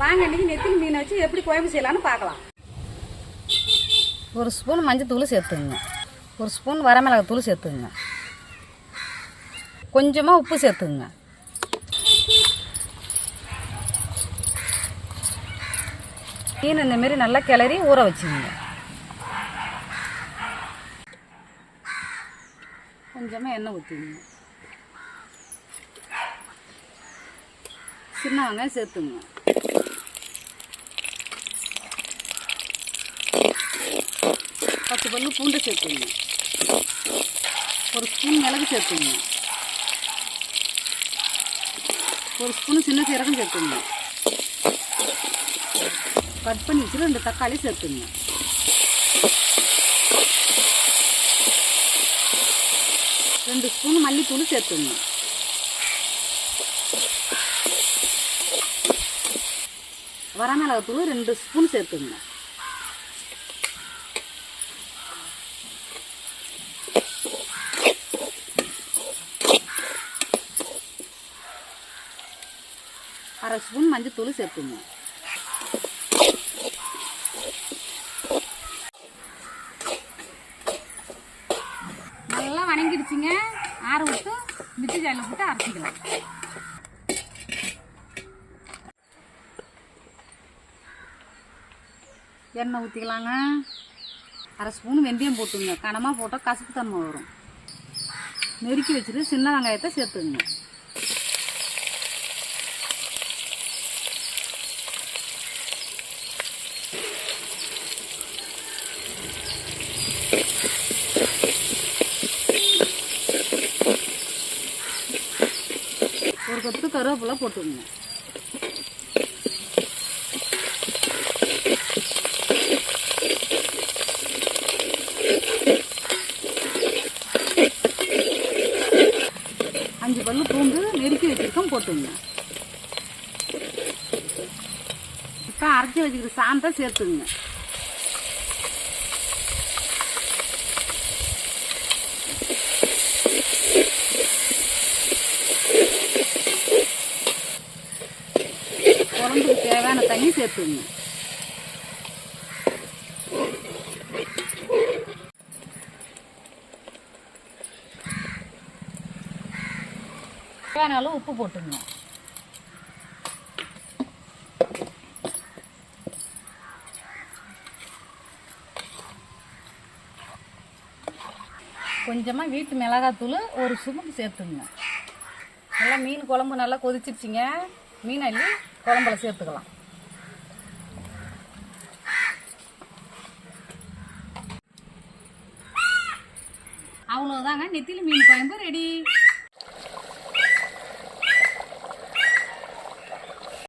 வாங்க இன்றைக்கி நெத்திலி மீனை வச்சு எப்படி குழம்பு செய்யலாம்னு பார்க்கலாம். ஒரு ஸ்பூன் மஞ்சத்தூள் சேர்த்துங்க ஒரு ஸ்பூன் வரமிளகாத்தூள் சேர்த்துங்க கொஞ்சமாக உப்பு சேர்த்துங்க மீன் இந்த மாரி நல்லா கிளறி ஊற வச்சுங்க கொஞ்சமாக எண்ணெய் ஊற்றிங்க சின்ன வெங்காயம் சேர்த்துங்க பத்து பல்லு பூண்டு சேர்த்துங்க. ஒரு ஸ்பூன் மிளகு சேர்த்துங்க. ஒரு ஸ்பூன் சின்ன சீரகம் சேர்த்துங்க. கட் பண்ணி வச்சுட்டு ரெண்டு தக்காளி சேர்த்துங்க. ரெண்டு ஸ்பூன் மல்லித்தூள் சேர்த்துங்க. வரமிளகாத்தூள் ரெண்டு ஸ்பூன் சேர்த்துங்க. அரை ஸ்பூன் மஞ்சத்தூள் சேர்த்துங்க. நல்லா வணங்கிடுச்சுங்க. ஆற விட்டு மிச்சி ஜாரில் போட்டு அரைச்சிக்கலாம். எண்ணெய் ஊற்றிக்கலாங்க அரை ஸ்பூன் வெந்தயம் போட்டுங்க. கனமாக போட்டால் கசப்பு தன்மை வரும். நெருக்கி வச்சுட்டு சின்ன வெங்காயத்தை சேர்த்துங்க ஒரு கொத்து கருவேப்பிலை போட்டுங்க அஞ்சு பல்லு பூண்டு நெருக்கி வச்சிருக்கோம் போட்டுங்க இப்போ அரைச்சி வச்சுக்கிற சாந்தை சேர்த்துங்க குழம்புக்கு தேவையான தண்ணி சேர்த்துங்க. தேவையான உப்பு போட்டுங்க கொஞ்சமாக வீட்டு மிளகாத்தூள் ஒரு சுமக்கு சேர்த்துங்க. நல்லா மீன் குழம்பு நல்லா கொதிச்சிருச்சிங்க. மீன் அள்ளி குழம்புல சேர்த்துக்கலாம். அவ்வளோதாங்க நெத்திலி மீன் குழம்பு ரெடி